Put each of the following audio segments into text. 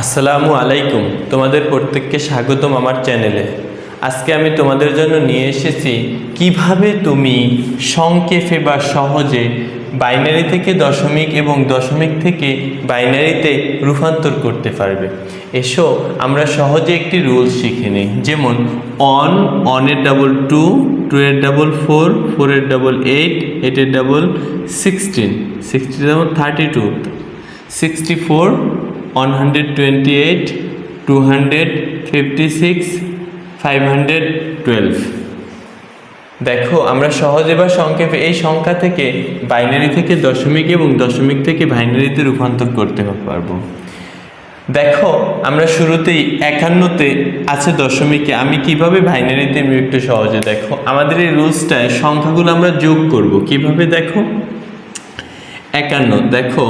আসসালামু আলাইকুম। তোমাদের প্রত্যেককে স্বাগতম আমার চ্যানেলে। আজকে আমি তোমাদের জন্য নিয়ে এসেছি, কীভাবে তুমি সংক্ষেপে বা সহজে বাইনারি থেকে দশমিক এবং দশমিক থেকে বাইনারিতে রূপান্তর করতে পারবে। এসো, আমরা সহজে একটি রুল শিখে নিই। যেমন অন অনের ডাবল টু টু এর ডাবল ফোর ফোর ফোরের ডাবল এইট এইটের double sixteen sixteen double thirty two sixty four one hundred twenty eight two hundred fifty six five hundred twelve দেখো, আমরা সহজে বা সংক্ষেপে এই সংখ্যা থেকে বাইনারি থেকে দশমিক এবং দশমিক থেকে বাইনারিতে রূপান্তর করতে পারব। দেখো, আমরা শুরুতেই একান্নতে আছে দশমিকে। আমি কীভাবে বাইনারিতে একটু সহজে দেখো। আমাদের এই রুলসটায় সংখ্যাগুলো আমরা যোগ করব। কীভাবে দেখো? একান্ন। দেখো,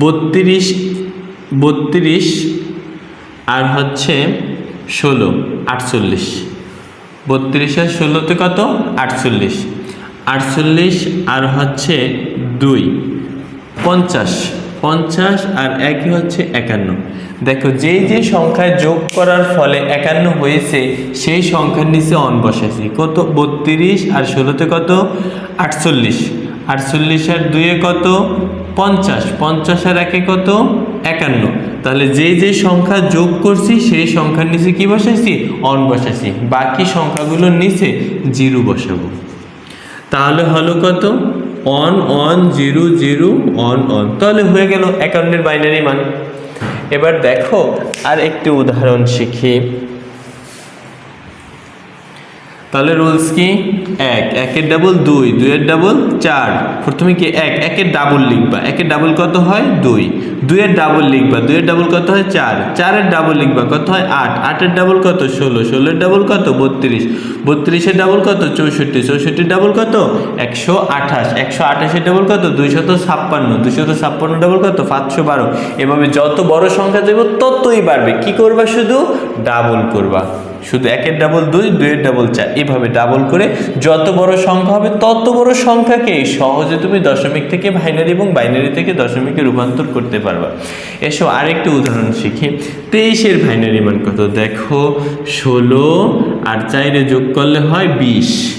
বত্রিশ বত্রিশ আর হচ্ছে ষোলো, আটচল্লিশ। বত্রিশ আর ষোলোতে কত? আটচল্লিশ। আটচল্লিশ আর হচ্ছে দুই, পঞ্চাশ। পঞ্চাশ আর একই হচ্ছে একান্ন। দেখো, যেই যে সংখ্যায় যোগ করার ফলে একান্ন হয়েছে, সেই সংখ্যার নিচে অন বসেছি কত? বত্রিশ আর ষোলোতে কত? আটচল্লিশ। আটচল্লিশ আর দুয়ে কত? পঞ্চাশ। পঞ্চাশ আর একে কত? একান্ন। তাহলে যে যে সংখ্যা যোগ করছি, সেই সংখ্যার নিচে কি বসাইছি? অন বসাইছি। বাকি সংখ্যাগুলোর নিচে জিরো বসাবো। তাহলে হলো কত? One one, zero zero, one one. তাহলে হয়ে গেল একান্নের বাইনারি মান। এবার দেখো, আর একটি উদাহরণ শিখি। তাহলে রুলস কি? এক, একের ডাবল দুই, দুইয়ের ডাবল চার। প্রথমে কি এক? একের ডাবল লিখবা। একের ডাবল কত হয়? দুই। দুইয়ের ডাবল লিখবা। দুইয়ের ডাবল কত হয়? চার। চারের ডাবল লিখবা। কত হয়? আট। আটের ডাবল কত? ষোলো। ষোলোর ডাবল কত? বত্রিশ। বত্রিশের ডাবল কত? চৌষট্টি। চৌষট্টির ডাবল কত? একশো আঠাশ। একশো আঠাশের ডাবল কত? দুইশত ছাপ্পান্ন। দুইশত ছাপ্পান্ন ডাবল কত? পাঁচশো বারো। এভাবে যত বড় সংখ্যা দেবো ততই বাড়বে। কি করবা শুধু? ডাবল করবা। শুধু একের ডাবল দুই, দুইয়ের ডাবল চার। এভাবে ডাবল করে যত বড় সংখ্যা হবে, তত বড় সংখ্যাকে সহজে তুমি দশমিক থেকে বাইনারি এবং বাইনারি থেকে দশমিকে রূপান্তর করতে পারবা। এসো আরেকটি উদাহরণ শিখি। তেইশের বাইনারি মান কত? দেখো, ষোলো আর চাইরে যোগ করলে হয় বিশ।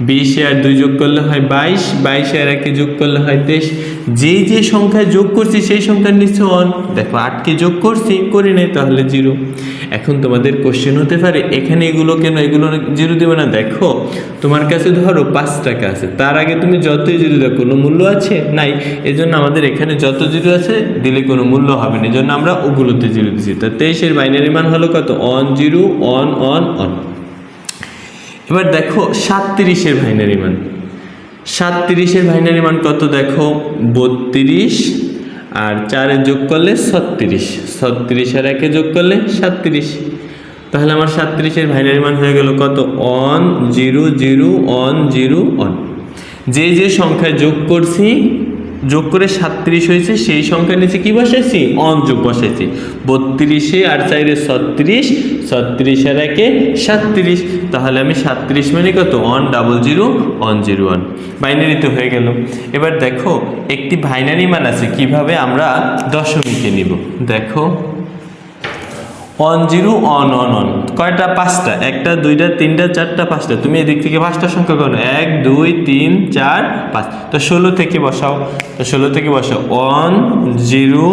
বিশে আর দুই যোগ করলে হয় বাইশ। বাইশে আর একে যোগ করলে হয় তেইশ। যেই যে সংখ্যায় যোগ করছি, সেই সংখ্যার নিশ্চয় অন দেখো, আটকে যোগ করছি, করি নাই, তাহলে জিরো এখন তোমাদের কোশ্চেন হতে পারে, এখানে এগুলো কেন? এগুলো জিরো দেবে না? দেখো, তোমার কাছে ধরো পাঁচ টাকা আছে, তার আগে তুমি যতই জিরো দাও, কোনো মূল্য আছে? নাই, এজন্য আমাদের এখানে যত জিরো আছে, দিলে কোনো মূল্য হবে না, এজন্য আমরা ওগুলোতে জিরো দিচ্ছি তা তেইশের বাইনারি মান হলো কত? One zero one one one এবার দেখো, সাতত্রিশের ভাইনারি মান। সাতত্রিশের ভাইনারি মান কত দেখো? বত্রিশ আর চারে যোগ করলে ছত্রিশ। ছত্রিশ আর একে যোগ করলে সাত্রিশ তাহলে আমার সাত্রিশের ভাইনারি মান হয়ে গেল কত? One zero zero one zero one যে যে সংখ্যায় যোগ করছি যোগ করে সাতত্রিশ হয়েছে, সেই সংখ্যা নিচে কি বসেছি অন বসেছি বত্রিশে আর চাইরে ছত্রিশ ছত্রিশ আর একে সাতত্রিশ। তাহলে আমি সাতত্রিশ মানে কত? One double zero, one zero one. বাইনারিতে হয়ে গেল। এবার দেখো, একটি বাইনারি মান আছে, কীভাবে আমরা দশমিকে নিব? দেখো। One zero one one one কয়টা? পাঁচটা। একটা, দুইটা, তিনটা, চারটা, পাঁচটা। তুমি এদিক থেকে পাঁচটা সংখ্যা করো এক, দুই, তিন, চার, পাঁচ। তো ষোলো থেকে বসাও। তো ষোলো থেকে বসাও। One zero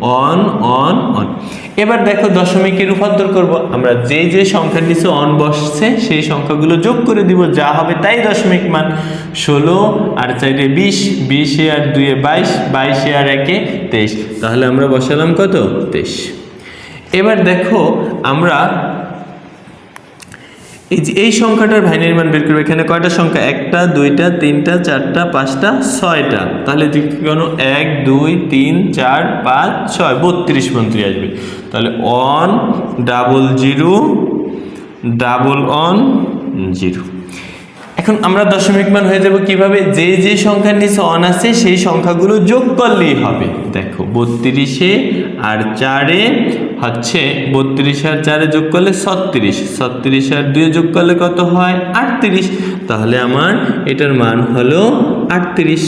one one one এবার দেখো দশমিকে রূপান্তর করব। আমরা যে যে সংখ্যার নিচে অন বসছে, সেই সংখ্যাগুলো যোগ করে দিব। যা হবে তাই দশমিক মান। ষোলো আর চাইরে বিশ, বিশে আর দুইয়ে বাইশ, বাইশে আর একে তেইশ। তাহলে আমরা বসালাম কত? তেইশ। এবার দেখো আমরা এই যে এই সংখ্যাটার ভাইনারি মান বের করব। এখানে কয়টা সংখ্যা? একটা, দুইটা, তিনটা, চারটা, পাঁচটা, ছয়টা। তাহলে কেন? এক, দুই, তিন, চার, পাঁচ, ছয়, বত্রিশ মন্ত্রী আসবে। তাহলে one double zero double one zero এখন আমরা দশমিক মান হয়ে যাব কীভাবে? যে যে সংখ্যার নিচে অন আছে, সেই সংখ্যাগুলো যোগ করলেই হবে। দেখো, বত্রিশে আর চারে হচ্ছে বত্রিশ আর চারে যোগ করলে ছত্রিশ। ছত্রিশ আর দুয়ে যোগ করলে কত হয়? আটত্রিশ। তাহলে আমার এটার মান হলো আটত্রিশ।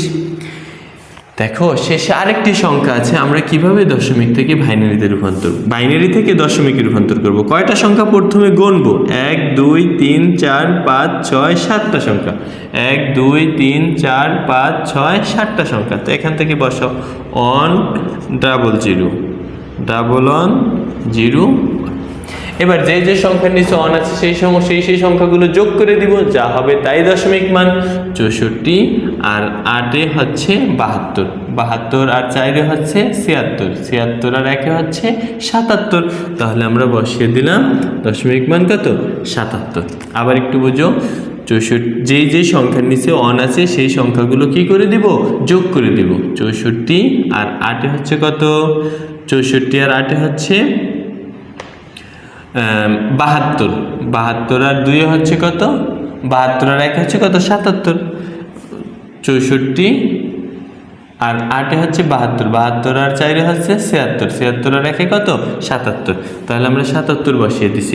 দেখো, শেষে আরেকটি সংখ্যা আছে, আমরা কীভাবে দশমিক থেকে বাইনারিতে রূপান্তর, বাইনারি থেকে দশমিকে রূপান্তর করব? কয়টা সংখ্যা প্রথমে গণবো এক, দুই, তিন, চার, পাঁচ, ছয়, সাতটা সংখ্যা। এক, দুই, তিন, চার, পাঁচ, ছয়, সাতটা সংখ্যা। তো এখান থেকে বসাও। One double zero double one zero. এবার যে যে সংখ্যার নিচে অন আছে, সেই সেই সেই সংখ্যাগুলো যোগ করে দিব, যা হবে তাই দশমিক মান চৌষট্টি, আর আটে হচ্ছে বাহাত্তর। বাহাত্তর আর চারে হচ্ছে ছিয়াত্তর। ছিয়াত্তর আর একে হচ্ছে সাতাত্তর। তাহলে আমরা বসিয়ে দিলাম দশমিক মান কত? সাতাত্তর। আবার একটু বুঝো চৌষট্টি যেই যেই সংখ্যার নিচে অন আছে, সেই সংখ্যাগুলো কি করে দিব? যোগ করে দিব। চৌষট্টি আর আটে হচ্ছে কত? চৌষট্টি আর আটে হচ্ছে বাহাত্তর। বাহাত্তর আর দুই হচ্ছে কত? বাহাত্তর আর এক হচ্ছে কত? সাতাত্তর। চৌষট্টি। আর আটে হচ্ছে বাহাত্তর। বাহাত্তর আর চারে হচ্ছে ছিয়াত্তর। ছিয়াত্তর আর একে কত? সাতাত্তর। তাহলে আমরা সাতাত্তর বসিয়ে দিছি।